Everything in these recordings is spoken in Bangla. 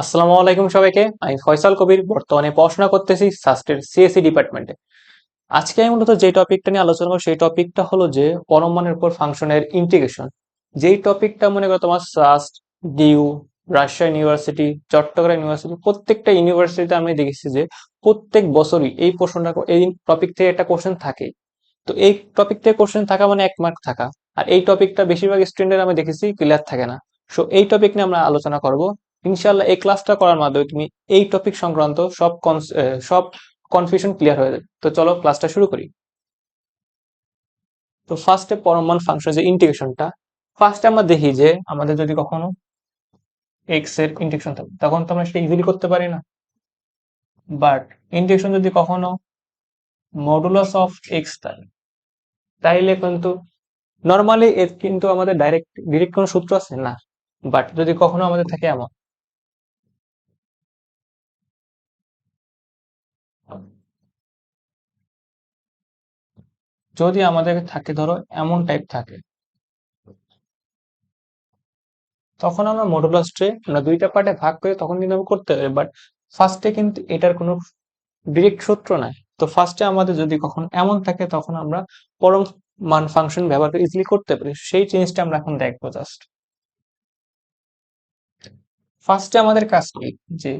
আসসালামু আলাইকুম সবাইকে। আমি ফয়সাল কবির। বর্তমানে পড়াশোনা করতেছি সাস্টের সিএসসি ডিপার্টমেন্টে আজকে আমি মূলত যে টপিকটা নিয়ে আলোচনা করব, সেই টপিকটা হলো যে পরমাণুর উপর ফাংশনের ইন্টিগ্রেশন যেই টপিকটা মনে করো তোমার সাস্ট ডিউ রাজশাহী ইউনিভার্সিটি চট্টগ্রাম ইউনিভার্সিটি প্রত্যেকটা ইউনিভার্সিটিতে আমি দেখেছি যে প্রত্যেক বছরই এই প্রশ্নটা এই টপিক থেকে একটা কোশ্চেন থাকে। তো এই টপিক থেকে কোশ্চেন থাকা মানে এক মার্ক থাকা। আর এই টপিকটা বেশিরভাগ স্টুডেন্টের আমি দেখেছি ক্লিয়ার থাকে না। সো এই টপিক নিয়ে আমরা আলোচনা করব। ইনশাল্লাহ এই ক্লাসটা করার মাধ্যমে তুমি এই টপিক সংক্রান্ত সব সব কনফিউশন ক্লিয়ার হয়ে যাবে। তো চলো ক্লাসটা শুরু করি। তো ফার্স্টে পরমাণু ফাংশন যে ইন্টিগ্রেশনটা ফার্স্টে আমরা দেখি যে আমাদের যদি কখনো এক্সের ইন্টিগ্রেশন থাকে, তখন তো আমরা সেটা ইজিলি করতে পারি না। বাট ইন্টিগ্রেশন যদি কখনো মডুলাস অফ এক্স থাকে, তাইলে কিন্তু নর্মালি এর কিন্তু আমাদের ডাইরেক্ট ডিরেক্ট কোনো সূত্র আছে? না। বাট যদি কখনো আমাদের থাকে এমন। যদি আমাদের থাকে ধরো এমন টাইপ থাকে, তখন আমরা মডুলাস ট্রে আমরা দুইটা পার্টে ভাগ করে তখন কিন্তু আমরা করতে পারি বাট ফার্স্টে কিন্তু এটার কোনো ডিরেক্ট সূত্র নাই। তো ফার্স্টে আমাদের যদি কখন এমন থাকে তখন আমরা পরম মান ফাংশন ব্যবহার করে ইজিলি করতে পারি। সেই জিনিসটা আমরা এখন দেখব জাস্ট ফার্স্টে আমাদের কাজ কি? যে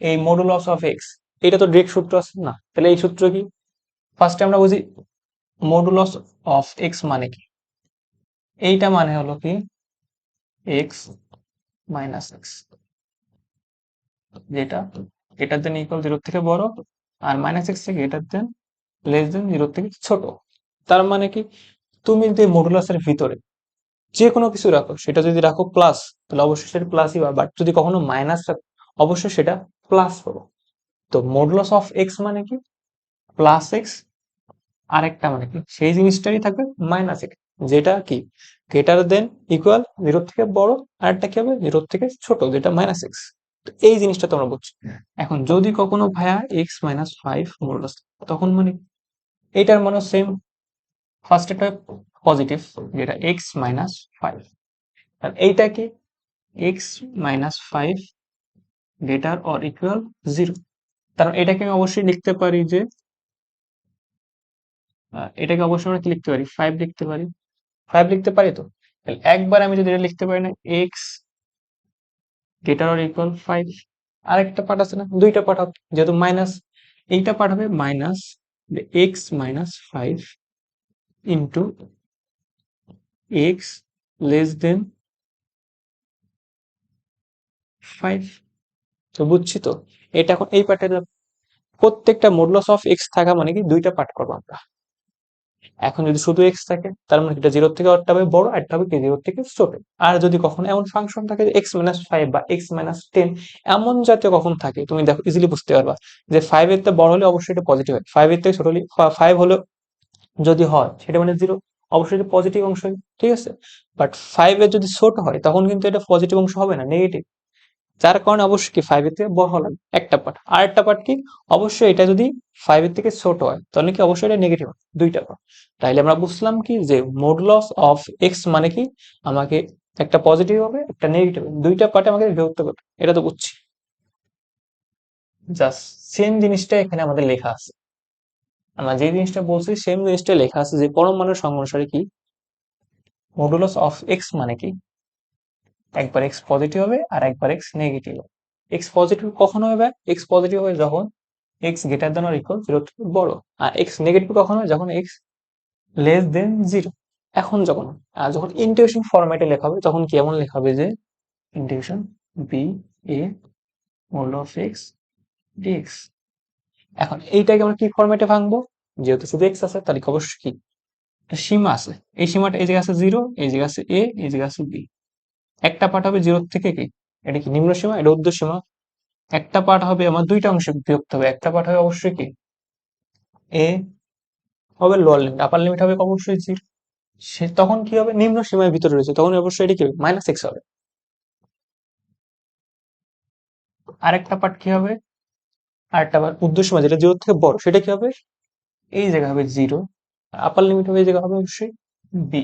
এই মডুলাস অফ এক্স এটা তো ডিরেক্ট সূত্র আছে না? তাহলে এই সূত্র কি? ফার্স্টে আমরা বুঝি মডুলাস অফ এক্স মানে কি? এইটা মানে হলো কি? এক্স মাইনাস এক্স যেটা এটার দেন ইকুয়াল জিরো থেকে বড় আর মাইনাস এক্স থেকে এটার দেন লেস দেন জিরো থেকে ছোট। তার মানে কি? তুমি যদি মডুলাসের ভিতরে যে কোনো কিছু রাখো, সেটা যদি রাখো প্লাস তাহলে অবশ্যই সেটা প্লাসই পাবে বাট যদি কখনো মাইনাস রাখো, অবশ্যই সেটা প্লাস পাবো তো মডুলাস অফ এক্স মানে কি? প্লাস এক্স আরেকটা মানে কি? সেই জিনিসটারই থাকবে মাইনাস এক্স যেটা কি? গ্রেটার দেন ইকুয়াল জিরো থেকে বড়, আরেকটা কি হবে? জিরো থেকে ছোট, যেটা মাইনাস এক্স তো এই জিনিসটা তোমরা বুঝছ। এখন যদি কখনো ভায়া এক্স মাইনাস ফাইভ মডুলাস তখন মানে এইটার মানে সেম ফার্স্ট একটা পজিটিভ যেটা এক্স মাইনাস ফাইভ এইটা কি? X minus five greater or equal zero কারণ এটাকে আমি অবশ্যই লিখতে পারি যে এটাকে অবশ্যই আমরা কি লিখতে পারি? ফাইভ লিখতে পারি। ফাইভ লিখতে পারি তো? তাহলে একবার আমি যদি এটা লিখতে পারি না x greater or equal five আরেকটা পার্ট আছে না? দুইটা পার্ট হবে, যেহেতু মাইনাস এইটা পার্ট হবে minus x minus five into x less than five তো বুঝছি তো? এটা এখন এই পার্টের প্রত্যেকটা মডুলাস অফ এক্স থাকা মানে কি দুইটা পার্ট করব আমরা। এখন যদি শুধু এক্স থাকে, তার মানে এটা জিরো থেকে একটা হবে বড় একটা হবে কি জিরো থেকে ছোট। আর যদি কখনো এমন ফাংশন থাকে এক্স মাইনাস ফাইভ বা এক্স মাইনাস টেন এমন জাতীয় কখন থাকে, তুমি দেখো ইজিলি বুঝতে পারবা যে ফাইভ এর থেকে বড় হলে অবশ্যই এটা পজিটিভ হয়। ফাইভ এর থেকে ছোট হলে ফাইভ হলো যদি হয়, সেটা মানে জিরো অবশ্যই এটা পজিটিভ অংশ ঠিক আছে? বাট ফাইভ এর যদি ছোট হয়, তখন কিন্তু এটা পজিটিভ অংশ হবে না নেগেটিভ যার কারণে অবশ্যই কি ফাইভ এর থেকে বড় হলো একটা পার্ট আর একটা পার্ট কি? অবশ্যই এটা যদি ফাইভ এর থেকে ছোট হয়, তাহলে কি অবশ্যই এটা নেগেটিভ দুইটা পার্ট তাইলে আমরা বুঝলাম কি যে মডুলাস অফ এক্স মানে কি? আমাকে একটা পজিটিভ হবে, একটা নেগেটিভ দুইটা পার্টে আমাকে বিভক্ত করবে। এটা তো বুঝছি। জাস্ট সেম জিনিসটা এখানে আমাদের লেখা আছে। আমরা যে জিনিসটা বলছি সেম জিনিসটা লেখা আছে যে পরমাণুর সংখ্যানুসারে কি? মডুলাস অফ এক্স মানে কি? একবার এক্স পজিটিভ হবে আর একবার এক্স নেগেটিভ হবে। এক্স পজিটিভ কখন হবে? এক্স পজিটিভ হবে যখন x greater than or equal zero থেকে বড়। আর এক্স নেগেটিভ কখন হয় যখন এক্স লেস দেন জিরো এখন যখন আর যখন ইন্টিগ্রেশন ফরম্যাটে লেখা হবে, তখন কি এমন লেখা হবে যে integration b a mod of x dx এখন এইটাকে আমরা কি ফরম্যাটে ভাঙবো? যেহেতু শুধু এক্স আছে, তাহলে অবশ্যই কি? সীমা আছে। এই সীমাটা এই জায়গায় আছে জিরো এই জায়গায় আছে এ এই জায়গায় আছে বি একটা পার্ট হবে জিরো থেকে কি? এটা কি নিম্ন সীমা? এটা ঊর্ধ্ব সীমা? একটা পার্ট হবে আমার দুইটা অংশে বিভক্ত হবে। একটা পার্ট হবে অবশ্যই কি? এ হবে লোয়ার লিমিট আপার লিমিট হবে অবশ্যই জিরো সে তখন কি হবে? নিম্ন সীমার ভিতরে রয়েছে। তখন অবশ্যই এটা কি হবে? মাইনাস এক্স হবে। আরেকটা পার্ট কি হবে? আরেকটা পার্ট সীমা, যেটা জিরো থেকে বড়, সেটা কি হবে? এই জায়গা হবে জিরো। আপার লিমিট হবে এই জায়গা হবে অবশ্যই বি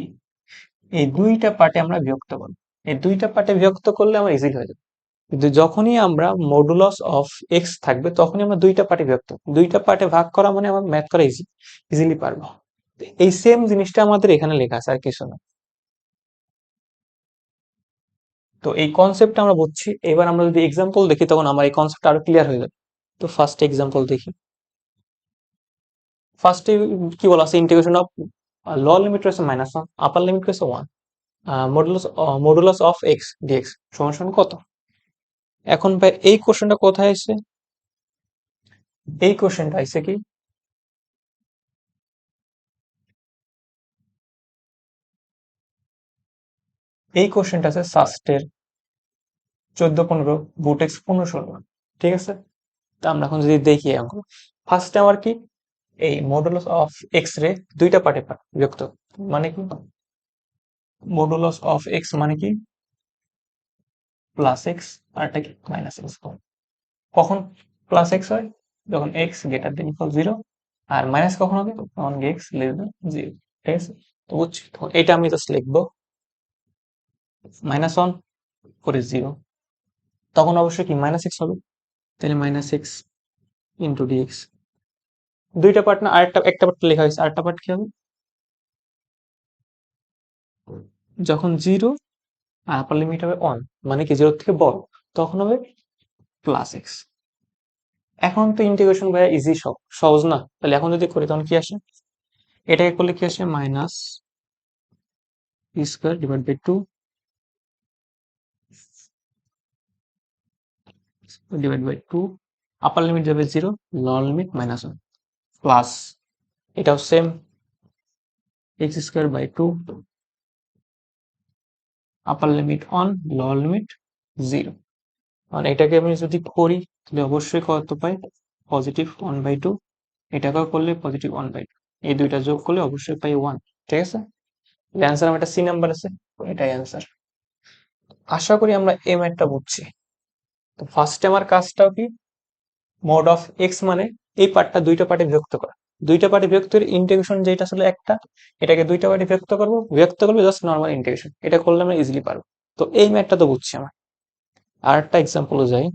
এই দুইটা পার্টে আমরা বিভক্ত করব। এই দুইটা পার্টে বিভক্ত করলে আমার ইজিলি হয়ে যাবে। কিন্তু যখনই আমরা মডুলাস অফ এক্স থাকবে, তখনই আমরা দুইটা পার্টে বিভক্ত দুইটা পার্টে ভাগ করা মানে আমার ম্যাথ করা ইজি ইজিলি পারব। এই সেম জিনিসটা আমাদের এখানে লেখা আছে, আর কিছু না। তো এই কনসেপ্টটা আমরা বুঝছি। এবার আমরা যদি এক্সাম্পল দেখি, তখন আমার এই কনসেপ্ট আরও ক্লিয়ার হয়ে যাবে। তো ফার্স্ট এক্সাম্পল দেখি। ফার্স্টে কি বলা আছে? ইন্টিগ্রেশন অফ ল লিমিট রয়েছে মাইনাস ওয়ান আপার লিমিট রয়েছে one modulus modulus of x dx সমান সমান কত? এখন ভাই, এই কোশ্চেনটা কোথায় এসে এই কোশ্চেনটা আইছে কি? এই কোশ্চেনটা আছে সাস্টের চোদ্দ, পনেরো বুটেক্স পনেরো ষোলো। ঠিক আছে? তা আমরা এখন যদি দেখি অঙ্ক ফার্স্টে আমার কি? এই মডুলাস অফ এক্স রে দুইটা পার্টে বিভক্ত। মানে কি? মডুলাস অফ এক্স মানে কি? প্লাস এক্স আর এটা কি মাইনাস এক্স কখন প্লাস এক্স হয়? যখন x greater than equal zero আর মাইনাস কখন হবে? যখন এক্স লেস দেন জিরো ঠিক আছে? তো বুঝছি? তখন এটা আমি জাস্ট লিখব। মাইনাস ওয়ান করে জিরো তখন অবশ্যই কি মাইনাস এক্স হবে? তাহলে মাইনাস এক্স ইন্টু ডিএক্স দুইটা পার্ট না, আরেকটা, একটা পার্ট লেখা হয়েছে, আরেকটা পার্ট কি হবে? যখন জিরো আর আপার লিমিট হবে ওয়ান মানে কি জিরো থেকে বড়, তখন হবে প্লাস এক্স এখন তো ইন্টিগ্রেশন ভাইয়া ইজি সহজ না। তাহলে এখন যদি করি, তখন কি আসে? এটাকে করলে কি আসে? Minus square divide by two divide by two upper limit যাবে zero lower limit minus one plus এটাও same x square by two upper limit on lower limit zero আর এটাকে আমি যদি করি, তাহলে অবশ্যই কত পাই? পজিটিভ ওয়ান বাই টু এটাকেও করলে পজিটিভ ওয়ান বাই টু এই দুইটা যোগ করলে অবশ্যই পাই ওয়ান ঠিক আছে? অ্যান্সার আমার একটা সি নাম্বার আছে এটাই অ্যান্সার আশা করি আমরা এই ম্যাথটা বুঝছি। তো ফার্স্টে আমার কাজটাও কি? মোড অফ এক্স মানে এই পার্টটা দুইটা পার্টে বিভক্ত করা। দুইটা পার্টি বিভক্ত ইন্টিগ্রেশন যেটা আসলে একটা, এটাকে দুইটা পার্টি বিভক্ত করব বিভক্ত করব জাস্ট নর্মাল ইন্টিগ্রেশন এটা করলে আমরা ইজিলি পারব। তো এই ম্যাথটা তো বুঝছি আমার। আর একটা এক্সাম্পলও যাই।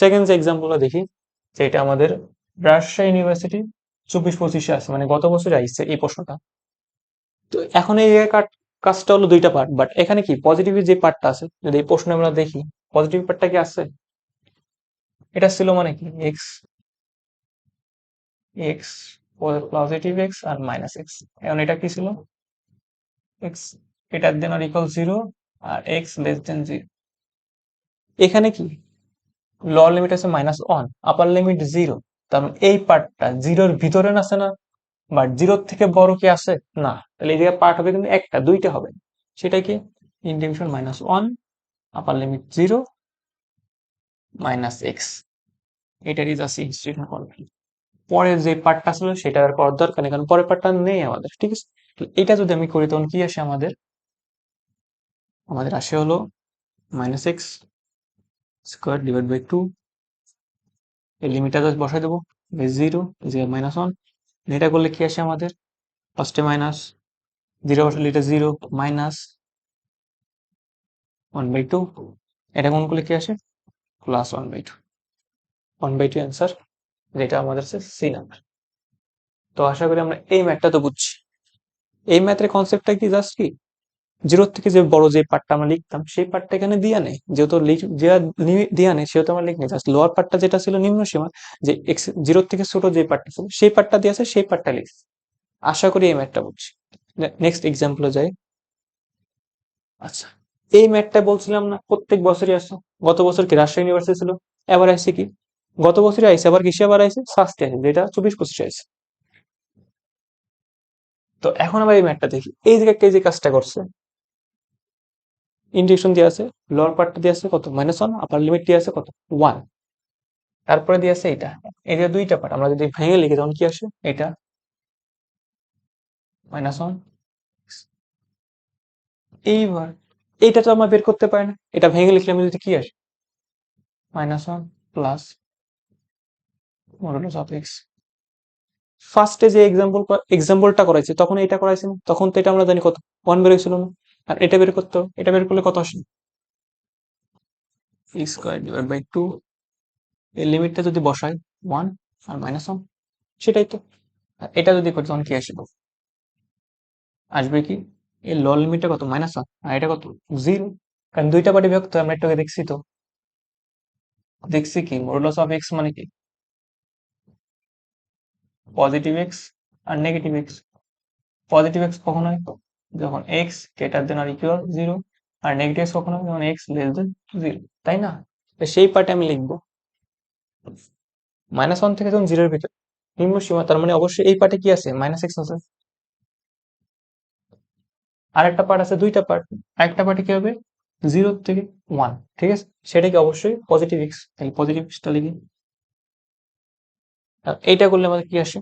সেকেন্ড যে এক্সাম্পলটা দেখি যে এটা আমাদের রাজশাহী ইউনিভার্সিটি চব্বিশ পঁচিশে আছে মানে গত বছর আইসছে এই প্রশ্নটা। তো এখন এই কাজটা হলো দুইটা পার্ট বাট এখানে কি পজিটিভ যে পার্টটা আছে, যদি এই প্রশ্নে আমরা দেখি পজিটিভ পার্টটা কি আছে? এটা ছিল মানে কি? এক্স এক্স পজিটিভ এক্স আর মাইনাস এক্স এখন এটা কি ছিল? এক্স এটার দেন আর জিরো আর এক্স লেস দেন জিরো এখানে কি? লোয়ার লিমিট আছে minus one upper limit zero তার মানে এই পার্টটা জিরোর ভিতরে আছে না? বাট জিরোর থেকে বড় কি আছে? না। তাহলে এই পার্ট হবে কিন্তু একটা, দুইটা হবে। সেটা কি? Integration minus one upper limit zero minus x এটারই জাস্ট ইনস্টিটিউশন করবেন পরের যে পার্টটা ছিল সেটা আর করার দরকার নেই, কারণ পরের পার্টটা নেই আমাদের, ঠিক আছে? এটা যদি আমি করি, তখন কি আসে আমাদের? আমাদের আসে হলো minus x square divide by two এই লিমিটটা জাস্ট বসাই দেবো জিরো জিরো মাইনাস ওয়ান এটা করলে কি আসে আমাদের? ফার্স্টে মাইনাস জিরো বসালে এটা zero minus one by two এটা কোন করলে কি আসে? Plus one by two one by two answer যেটা আমাদের সি নাম্বার তো আশা করি আমরা এই ম্যাথটা তো বুঝছি। এই ম্যাথের কনসেপ্টটা কি জাস্ট কি? জিরোর থেকে যে বড় যে পার্টটা আমরা লিখতাম, সেই পার্টটা এখানে দিয়া নেই। যেহেতু দিয়া নেই, সেহেতু আমরা লিখনি। জাস্ট লোয়ার পার্টটা যেটা ছিল নিম্ন সীমা, যে এক্স জিরোর থেকে ছোট যে পার্টটা ছিল, সেই পার্টটা দিয়ে আছে, সেই পার্টটা লিখ। আশা করি এই ম্যাথটা বুঝছি। নেক্সট এক্সাম্পলে যাই। আচ্ছা এই ম্যাথটা বলছিলাম না, প্রত্যেক বছরই আসছে গত বছর কি রাজশাহী ইউনিভার্সিটি ছিল? এবার আসছে কি? গত বছরই আইসে আবার কিসে আবার আইসে আছে যেটা চব্বিশ পঁচিশে আছে তো এখন আবার এই ম্যাটটা দেখি। এই যে জায়গায় যে কাজটা করছে? ইন্ডিকেশন দিয়ে আছে লোয়ার পার্টটা দিয়ে আছে কত? মাইনাস ওয়ান আপার লিমিট দিয়ে আছে কত? ওয়ান তারপরে দিয়ে আছে এটা যে দুইটা পার্ট আমরা যদি ভেঙে লিখি, তখন কি আসে? এটা মাইনাস ওয়ান এইবার, এইটা তো আমরা বের করতে পারি না। এটা ভেঙে লিখলে আমি যদি কি আসে? Minus one plus modulus of x ফার্স্টে যে এক্সাম্পল এক্সাম্পলটা করাইছে তখন এটা করাইছে না তখন তো এটা আমরা জানি কত ওয়ান বেরোছিল না। আর এটা বের করতে এটা বের করলে কত আসে? স্কোয়ার ডিভাইড বাই টু এই লিমিটটা যদি বসাই ওয়ান আর মাইনাস ওয়ান সেটাই তো। আর এটা যদি করি তখন কি আসবে আসবে কি? এই ল লিমিটটা কত? মাইনাস ওয়ান আর এটা কত? জিরো কারণ দুইটা পার্টি বিভক্ত আমরা একটু দেখছি তো। দেখছি কি? মডুলাস অফ এক্স মানে কি? পজিটিভ এক্স আর নেগেটিভ এক্স পজিটিভ এক্স কখন হয় যখন এক্স গ্রেটার দেন আর ইকুয়াল জিরো আর নেগেটিভ এক্স কখন হয় যখন এক্স লেস দেন জিরো তাই না? সেই পার্টে আমি লিখব। মাইনাস ওয়ান থেকে যখন জিরোর ভিতরে, নিম্ন সীমা, তার মানে অবশ্যই এই পার্টে কি আছে? মাইনাস এক্স আছে। আরেকটা পার্ট আছে, দুইটা পার্ট একটা পার্টে কি হবে? জিরো থেকে ওয়ান ঠিক আছে? সেটা কি অবশ্যই পজিটিভ এক্স তাহলে পজিটিভ এক্সটা লিখি। আর এইটা করলে আমাদের কি আসে?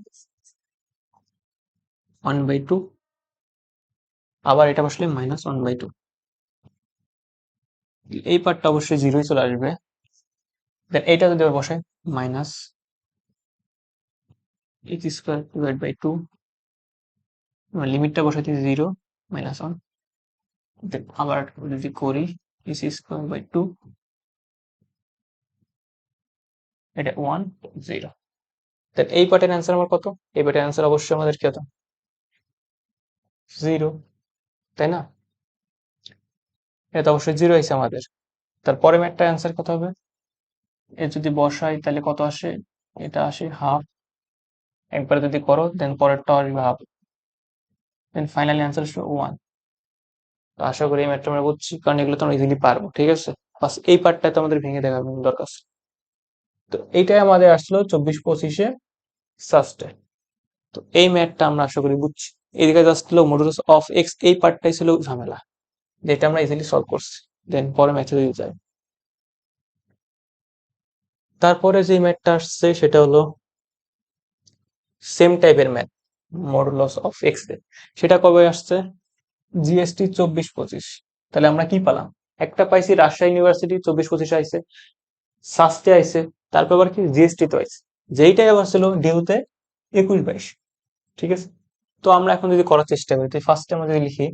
ওয়ান বাই টু আবার এটা বসলে মাইনাস ওয়ান বাই টু এই পার্টটা অবশ্যই জিরোই চলে আসবে। দেন এইটা যদি বসে minus x square divide by two লিমিটটা বসাইতে জিরো মাইনাস ওয়ান দেন আবার যদি করি এক্স স্কোয়ার বাই টু এটা ওয়ান জিরো দেন এই পার্টের অ্যান্সার আমার কত? এই পার্টের অ্যান্সার অবশ্যই আমাদের কত জিরো তাই না? এটা অবশ্যই জিরো হয়েছে আমাদের। তারপরে ম্যাটটা অ্যান্সার কত হবে? এ যদি বসাই তাহলে কত আসে? এটা আসে হাফ একবার যদি করো দেন পরেরটা আসবে হাফ দেন ফাইনালি অ্যান্সার আসবে ওয়ান তো আশা করি এই ম্যাটটা আমরা বুঝছি, কারণ এগুলো তো আমরা ইজিলি পারব, ঠিক আছে? বাস এই পার্টটা তো আমাদের ভেঙে দেখা দরকার। তো এইটাই আমাদের আসলো চব্বিশ পঁচিশে সাস্টে তো এই ম্যাথটা আমরা আশা করি বুঝছি। এদিকে জাস্ট আসছিল মডুলাস অফ এক্স এই পার্টটাই ছিল ঝামেলা। যেটা আমরা ইজিলি সলভ করছি। দেন পরে ম্যাথে যদি যাই। তারপরে যে ম্যাথটা আসছে, সেটা হলো সেম টাইপের ম্যাথ মডুলাস অফ এক্স সেটা কবে আসছে? জিএসটি চব্বিশ পঁচিশ। তাহলে আমরা কি পেলাম? একটা পাইছি রাজশাহী ইউনিভার্সিটি চব্বিশ পঁচিশে আইছে সাস্টে আইছে, তারপর আবার কি? জিএসটি তো আইছে। যেইটাই আবার ছিল ডিউতে একুশ বাইশ, ঠিক আছে? তো আমরা এখন যদি করার চেষ্টা করি, তো ফার্স্টে আমরা যদি লিখি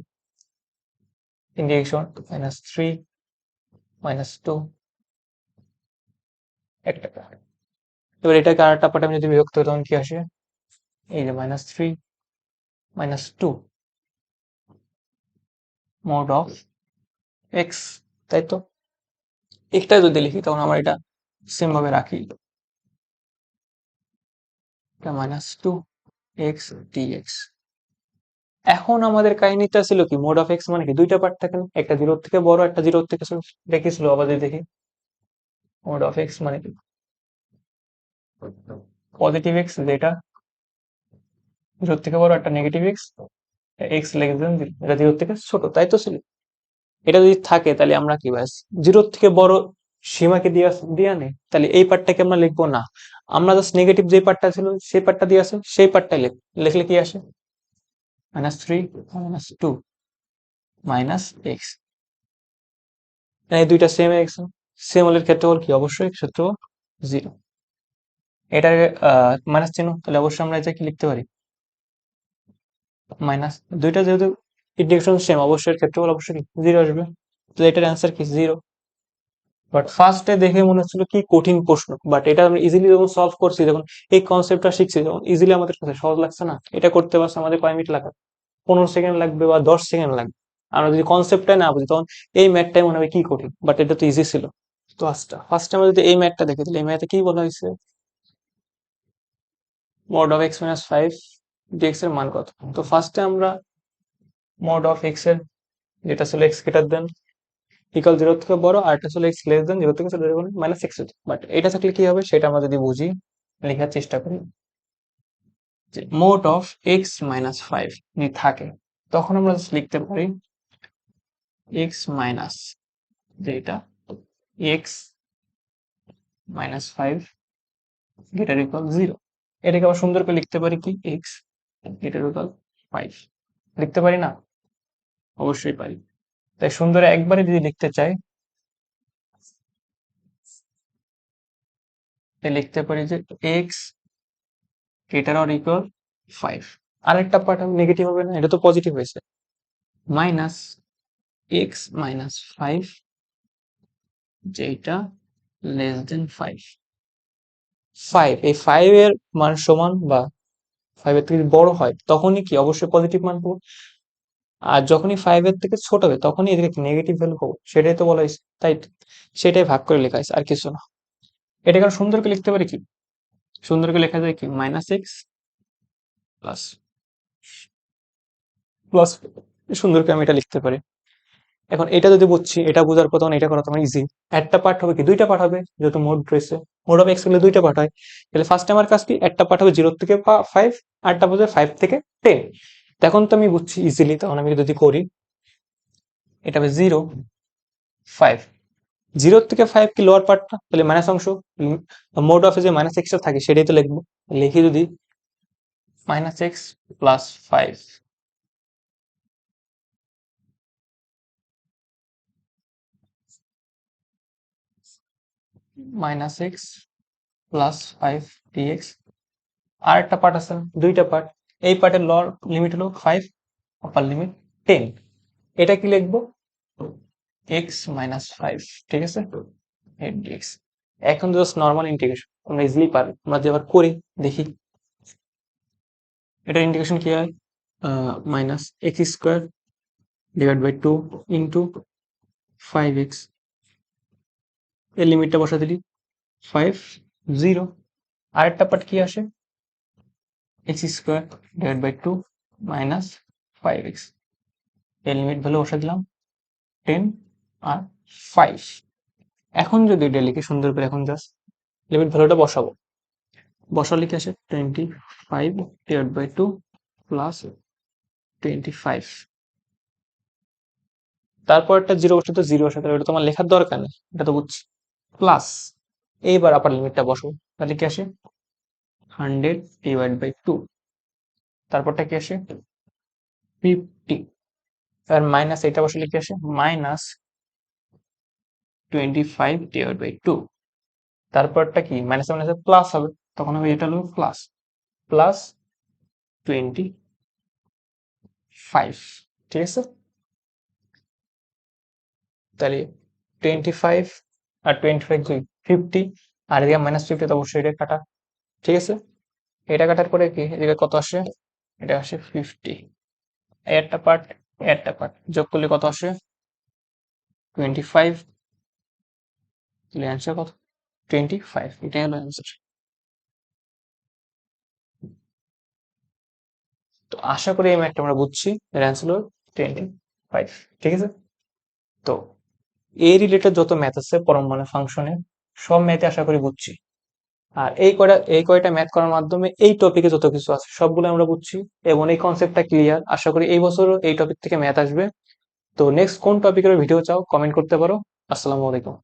indication minus three minus two এক টাকা। এবার এটাকে আরেকটা পার্ট আমি যদি বিভক্ত করি, তখন কি আসে? এই যে minus three minus two mod of x তাই তো? একটা যদি লিখি, তখন আমার এটা সেমভাবে রাখি। মাইনাস টু এক্স ডিএক্স এখন আমাদের কাহিনীটা ছিল কি মোড অফ এক্স মানে কি? দুইটা পার্ট থাকে না? একটা জিরোর থেকে বড়, একটা জিরোর থেকে দেখেছিল আবার যদি দেখি। মোড অফ এক্স মানে কি? পজিটিভ এক্স যেটা জিরোর থেকে বড়, একটা negative x x less than এটা জিরোর থেকে ছোট, তাই তো ছিল? এটা যদি থাকে তাহলে আমরা কি ব্যাস জিরোর থেকে বড় সীমাকে দিয়ে দিয়ে নেই তাহলে এই পার্টটাকে আমরা লিখব না। আমরা জাস্ট নেগেটিভ যে পার্টটা ছিল, সেই পার্টটা দিয়ে আসে, সেই পার্টটাই লিখ লিখলে কি আসে? Minus three minus two minus x এই দুইটা সেম এক্স সেম হলের ক্ষেত্রফল কি? অবশ্যই ক্ষেত্রফল জিরো এটা মাইনাস চিহ্ন, তাহলে অবশ্যই আমরা এটা কি লিখতে পারি? মাইনাস দুইটা যেহেতু ইন্টিগ্রেশন সেম অবশ্যই ক্ষেত্রফল অবশ্যই জিরো আসবে। তো এটার অ্যান্সার কি? জিরো বাট ফার্স্টে দেখে মনে হচ্ছিল কি কঠিন প্রশ্ন। বাট এটা আমরা ইজিলি যখন সলভ করছি, যখন এই কনসেপ্টটা শিখছি যখন ইজিলি আমাদের কাছে সহজ লাগছে না। এটা করতে পারছে আমাদের কয় মিনিট লাগবে? পনেরো সেকেন্ড লাগবে বা দশ সেকেন্ড লাগবে। আমরা যদি কনসেপ্টটাই না বুঝি, তখন এই ম্যাথটাই মনে হবে কি কঠিন। বাট এটা তো ইজি ছিল। তো ফার্স্টটা ফার্স্টে আমরা যদি এই ম্যাথটা দেখি তাহলে এই ম্যাথে কি বলা হয়েছে? Mod of x minus five dx এর মান কত? তো ফার্স্টে আমরা মড অফ এক্সের, যেটা ছিল x greater than equal zero থেকে বড়, আর এটা ছিল এক্স লেস দেন জিরো থেকে ছোট মাইনাস এক্স হচ্ছে। বাট এটা থাকলে কি হবে? সেটা আমরা যদি বুঝি, লেখার চেষ্টা করি। যে মোট অফ এক্স মাইনাস ফাইভ যদি থাকে, তখন আমরা লিখতে পারি এক্স মাইনাস যেটা x minus five greater equal zero এটাকে আবার সুন্দর করে লিখতে পারি কি? এক্স গেটার ইকাল ফাইভ লিখতে পারি না? অবশ্যই পারি। তাই সুন্দর একবারে যদি লিখতে চাই লিখতে পারি যে x greater or equal five আরেকটা পার্ট নেগেটিভ হবে না, এটা তো পজিটিভ হয়েছে। মাইনাস এক্স মাইনাস ফাইভ যেটা লেস দেন ফাইভ ফাইভ এই ফাইভ এর মান সমান বা ফাইভ এর থেকে বড় হয়, তখনই কি? অবশ্যই পজিটিভ মান পাবো। আর যখনই ফাইভ এর থেকে ছোট হবে তখনই এদিকে নেগেটিভ ভ্যালু পাবো। সেটাই তো বলা হয়েছে, তাই? সেটাই ভাগ করে লেখা হয়েছে, আর কিছু না। এটা কারণ সুন্দর করে লিখতে পারি কি? সুন্দর করে লেখা যায় কি? মাইনাস এক্স প্লাস প্লাস সুন্দর করে আমি এটা লিখতে পারি। এখন এটা যদি বুঝছি, এটা বোঝার পর তখন এটা করা তোমার ইজি একটা পার্ট হবে কি? দুইটা পার্ট হবে, যেহেতু মোড রয়েছে। মোড অফ এক্স দুইটা পার্ট হয়। তাহলে ফার্স্ট টাইম আমার কাজ কি? একটা পার্ট হবে জিরো থেকে ফাইভ আরটা বোঝে ফাইভ থেকে টেন এখন তো আমি বুঝছি ইজিলি তখন আমি যদি করি, এটা হবে জিরো ফাইভ জিরো থেকে ফাইভ কি লোয়ার পার্টটা তাহলে মাইনাস অংশ মোড অফে যে মাইনাস এক্সটা থাকে, সেটাই তো লিখব। লিখি যদি minus x plus five minus x plus five dx আর একটা পার্ট আছে দুইটা পার্ট এই পার্টের লর লিমিট হলো ফাইভ আপার লিমিট টেন এটা কি লিখব? এক্স মাইনাস ফাইভ ঠিক আছে? ডিএক্স এখন জাস্ট নর্মাল ইন্টিগ্রেশন আমরা ইজিলি পারি। আমরা যদি আবার করি, দেখি। এটা ইন্টিগ্রেশন কি হয়? Minus x square divide by two into five এক্সের লিমিটটা বসা দিলি। ফাইভ জিরো আরেকটা পার্ট কি আসে? Square divide by two minus five এক্সের লিমিট ভ্যালু বসা দিলাম টেন আর ফাইভ এখন যদি এটা লিখে সুন্দর করে এখন জাস্ট লিমিট ভ্যালুটা বসাবো। বসালে কি আসে? Twenty five divide by two plus twenty five তারপর একটা জিরো বসে তো জিরো বসাতে ওটা তোমার লেখার দরকার নেই, এটা তো বুঝছি। প্লাস এইবার আপার লিমিটটা বসো তাহলে কি আসে? Hundred divide by two. তারপরটা কি আসে? ফিফটি। আর মাইনাস এটা বসলে কি আসে? Minus twenty five divide by two. তারপরটা কি? মাইনাস মাইনাস প্লাস হবে। তখন হবে এটা হলো প্লাস। Plus twenty five. ঠিক আছে? তাহলে টোয়েন্টি ফাইভ আর টোয়েন্টি ফাইভ দুই ফিফটি। আর এদিকে মাইনাস ফিফটি তো অবশ্যই এটা কাটা। ঠিক আছে? এটা কাটার পরে কি? এদিকে কত আসে? এটা আসে ফিফটি একটা পার্ট একটা পার্ট যোগ করলে কত আসে? টোয়েন্টি ফাইভ তাহলে অ্যান্সার কত? টোয়েন্টি ফাইভ এটাই হলো অ্যান্সার তো আশা করি এই ম্যাথটা আমরা বুঝছি। এর অ্যান্সার হলো টোয়েন্টি ফাইভ ঠিক আছে? তো এই রিলেটেড যত ম্যাথ আছে, পরম মানে ফাংশনে সব ম্যাথে আশা করি বুঝছি। আর এই কয়টা এই কয়টা ম্যাথ করার মাধ্যমে এই টপিকে যত কিছু আছে সবগুলো আমরা বুঝছি এবং এই কনসেপ্টটা ক্লিয়ার আশা করি এই বছর এই টপিক থেকে ম্যাথ আসবে। তো নেক্সট কোন টপিকের ভিডিও চাও কমেন্ট করতে পারো। আসসালামু আলাইকুম।